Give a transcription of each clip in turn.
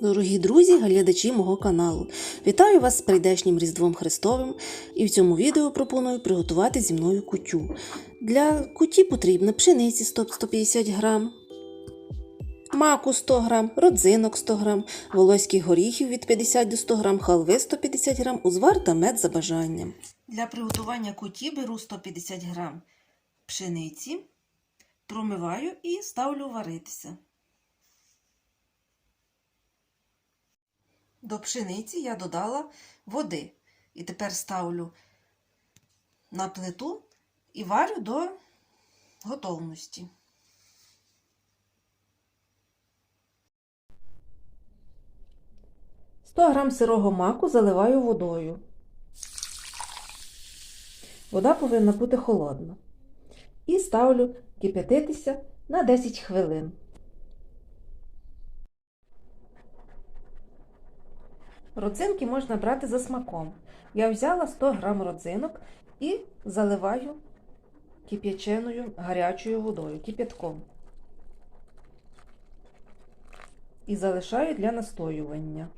Дорогі друзі, глядачі мого каналу, вітаю вас з прийдешнім Різдвом Христовим і в цьому відео пропоную приготувати зі мною кутю. Для куті потрібно пшениці 100-150 грам, маку 100 грам, родзинок 100 грам, волоських горіхів від 50 до 100 грам, халви 150 грам, узвар та мед за бажанням. Для приготування куті беру 150 грам пшениці, промиваю і ставлю варитися. До пшениці я додала води. І тепер ставлю на плиту і варю до готовності. Сто грам сирого маку заливаю водою. Вода повинна бути холодна. І ставлю кип'ятитися на 10 хвилин. Родзинки можна брати за смаком. Я взяла 100 грам родзинок і заливаю кип'яченою гарячою водою, кип'ятком. І залишаю для настоювання.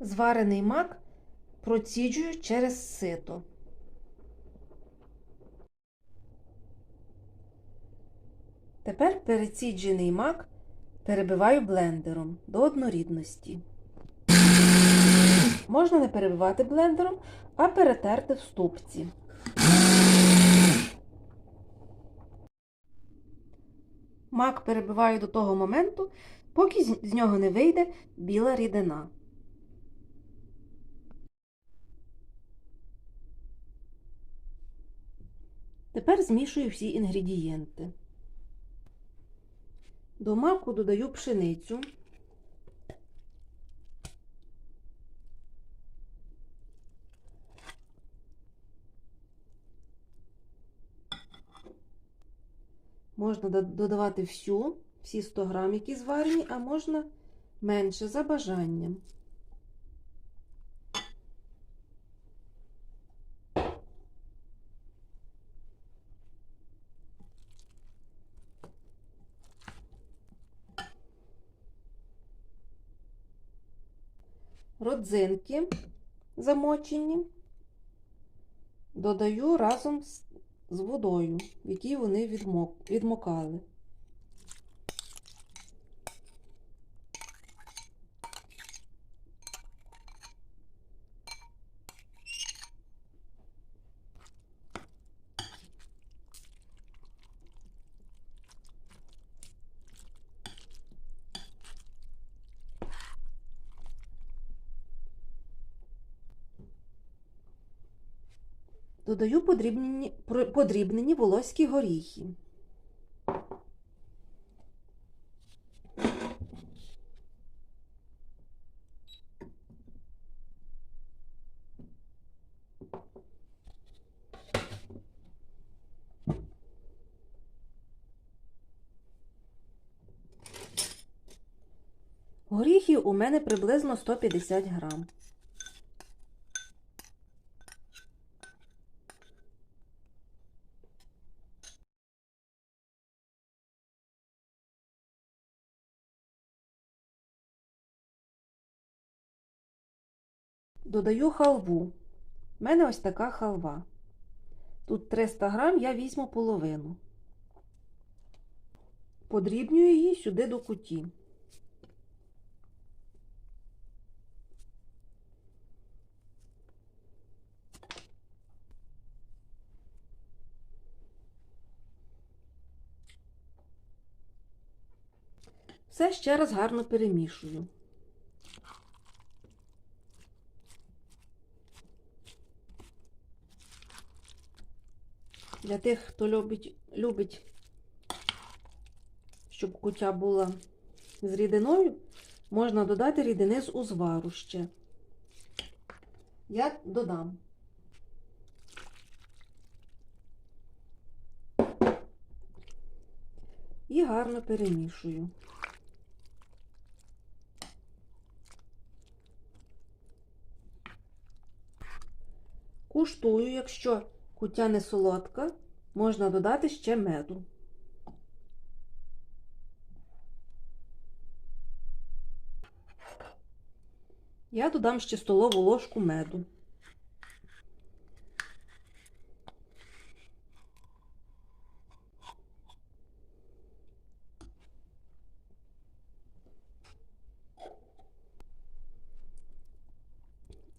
Зварений мак проціджую через сито. Тепер переціджений мак перебиваю блендером до однорідності. Можна не перебивати блендером, а перетерти в ступці. Мак перебиваю до того моменту, поки з нього не вийде біла рідина. Тепер змішую всі інгредієнти. До маку додаю пшеницю. Можна додавати всю, всі 100 грам, які зварені, а можна менше за бажанням. Родзинки замочені додаю разом з, водою, в якій вони відмокали. Додаю подрібнені, подрібнені волоські горіхи. Горіхів у мене приблизно 150 грам. Додаю халву. У мене ось така халва. Тут 300 грам, я візьму половину. Подрібнюю її сюди до куті. Все ще раз гарно перемішую. Для тих, хто любить, любить, щоб кутя була з рідиною, можна додати рідини з узвару ще. Я додам. І гарно перемішую. Куштую, якщо кутя не солодка, можна додати ще меду. Я додам ще столову ложку меду.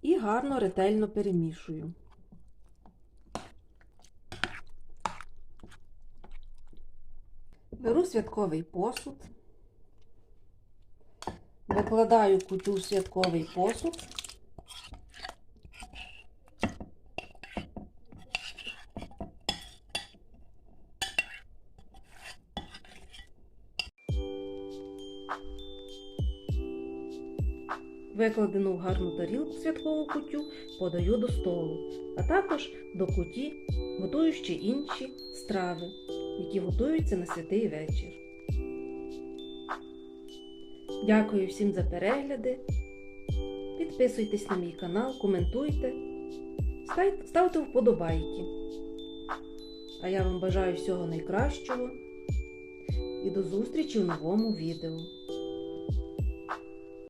І гарно ретельно перемішую. Святковий посуд, викладаю кутю в святковий посуд. Викладену в гарну тарілку святкову кутю подаю до столу, а також до куті готую ще інші страви, які готуються на святий вечір. Дякую всім за перегляди. Підписуйтесь на мій канал, коментуйте, ставте вподобайки. А я вам бажаю всього найкращого і до зустрічі в новому відео.